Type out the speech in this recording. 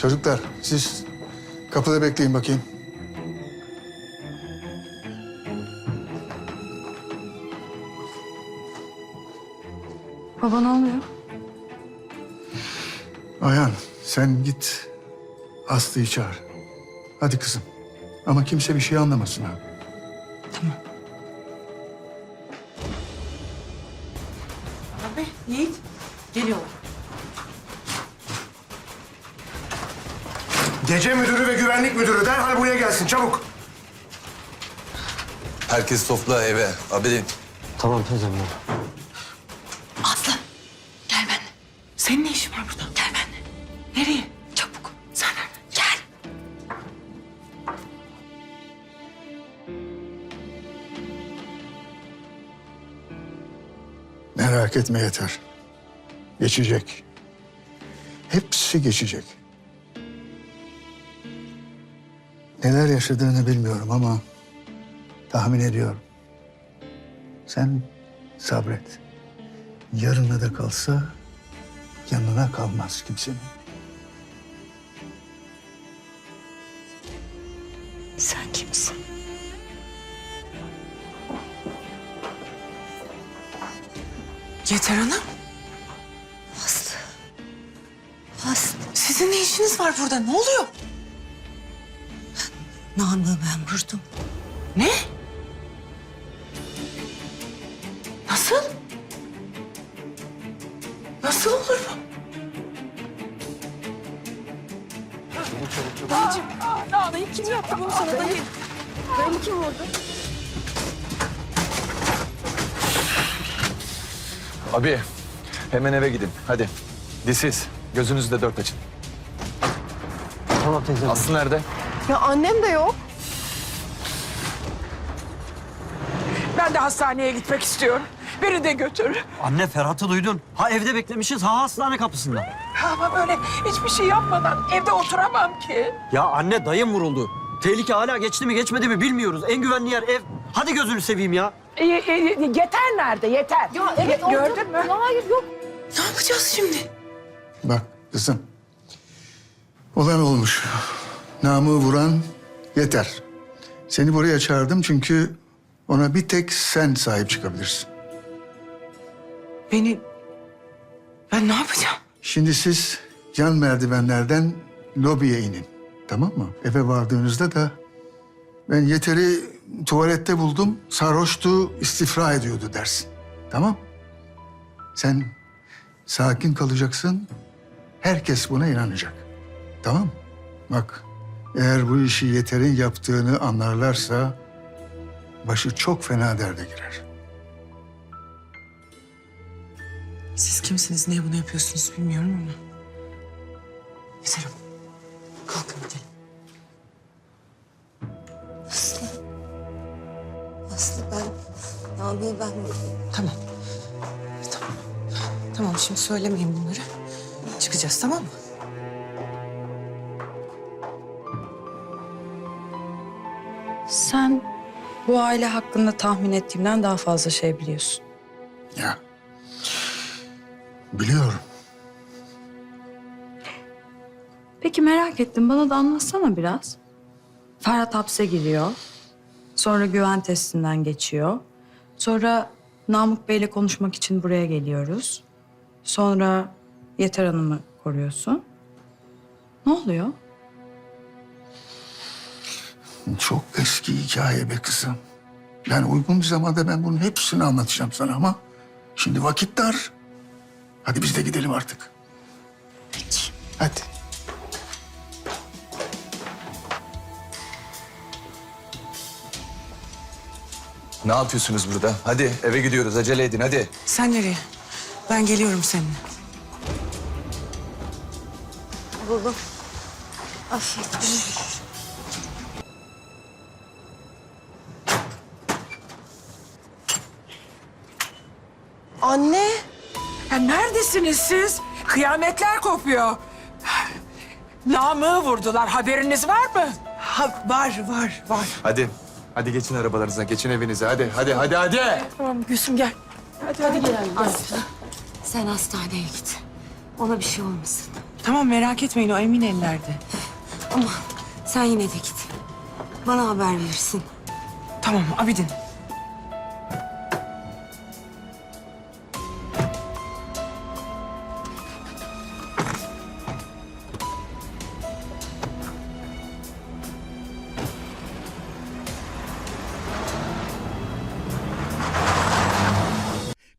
Çocuklar siz kapıda bekleyin bakayım. Baba ne oluyor? Ayhan sen git Aslı'yı çağır. Hadi kızım. Ama kimse bir şey anlamasın ha. Abi, Yiğit. Geliyorlar. Gece müdürü ve güvenlik müdürü derhal buraya gelsin çabuk. Herkes topla eve. Abidin. Tamam teyzem. Aslı, gel benimle. Senin ne işin var burada? Gel benimle. Nereye? Çabuk. Sen nerede? Gel. Merak etme yeter. Geçecek. Hepsi geçecek. Neler yaşadığını bilmiyorum ama tahmin ediyorum. Sen sabret. Yarına da kalsa yanına kalmaz kimsenin. Sen kimsin? Yeter Hanım. Aslı. Aslı. Sizin ne işiniz var burada? Ne oluyor? Namığı ben vurdum. Ne? Nasıl? Nasıl olur bu? Dayıcığım, dayı kim yaptı bunu sana dayı? Dayı kim vurdu? Abi hemen eve gidin. Hadi. Disiz. Gözünüzü de dört açın. Tamam teyzem. Aslı nerede? Ya annem de yok. Ben de hastaneye gitmek istiyorum. Beni de götür. Anne Ferhat'ı duydun. Ha evde beklemişiz ha hastane kapısında. Ama böyle hiçbir şey yapmadan evde oturamam ki. Ya anne dayım vuruldu. Tehlike hala geçti mi geçmedi mi bilmiyoruz. En güvenli yer ev. Hadi gözünü seveyim ya. E, e, e, yeter nerede? Yeter. Ya evet orada- Gördün mü? Hayır yok. Ne yapacağız şimdi? Bak kızım. Olan olmuş. Namı vuran yeter. Seni buraya çağırdım çünkü ona bir tek sen sahip çıkabilirsin. Beni... Ben ne yapacağım? Şimdi siz yan merdivenlerden lobiye inin. Tamam mı? Eve vardığınızda da ben yeteri tuvalette buldum. Sarhoştu, istifra ediyordu dersin. Tamam? Sen sakin kalacaksın. Herkes buna inanacak. Tamam? Bak eğer bu işi yeterin yaptığını anlarlarsa başı çok fena derde girer. Siz kimsiniz, niye bunu yapıyorsunuz bilmiyorum ama. Yeter Hanım. Kalkın gidelim. Aslı. Aslı ben... Tamam. Tamam. Tamam şimdi söylemeyin bunları. Çıkacağız tamam mı? Sen bu aile hakkında tahmin ettiğimden daha fazla şey biliyorsun. Ya. Biliyorum. Peki merak ettim. Bana da anlatsana biraz. Ferhat hapse giriyor. Sonra güven testinden geçiyor. Sonra Namık Bey'le konuşmak için buraya geliyoruz. Sonra Yeter Hanım'ı koruyorsun. Ne oluyor? Çok eski hikaye be kızım. Yani uygun bir zamanda ben bunun hepsini anlatacağım sana ama... ...şimdi vakit dar. Hadi biz de gidelim artık. Peki. Hadi. Ne yapıyorsunuz burada? Hadi eve gidiyoruz. Acele edin hadi. Sen nereye? Ben geliyorum seninle. Buldum. Afiyet olsun. Anne. Ya neredesiniz siz? Kıyametler kopuyor. Namığı vurdular. Haberiniz var mı? Ha, var, var, var. Hadi. Hadi geçin arabalarınıza. Geçin evinize. Hadi hadi hadi hadi. Tamam Gülsüm gel. Hadi hadi gel. Sen hastaneye git. Ona bir şey olmasın. Tamam merak etmeyin o emin ellerde. Ama sen yine de git. Bana haber verirsin. Tamam Abidin.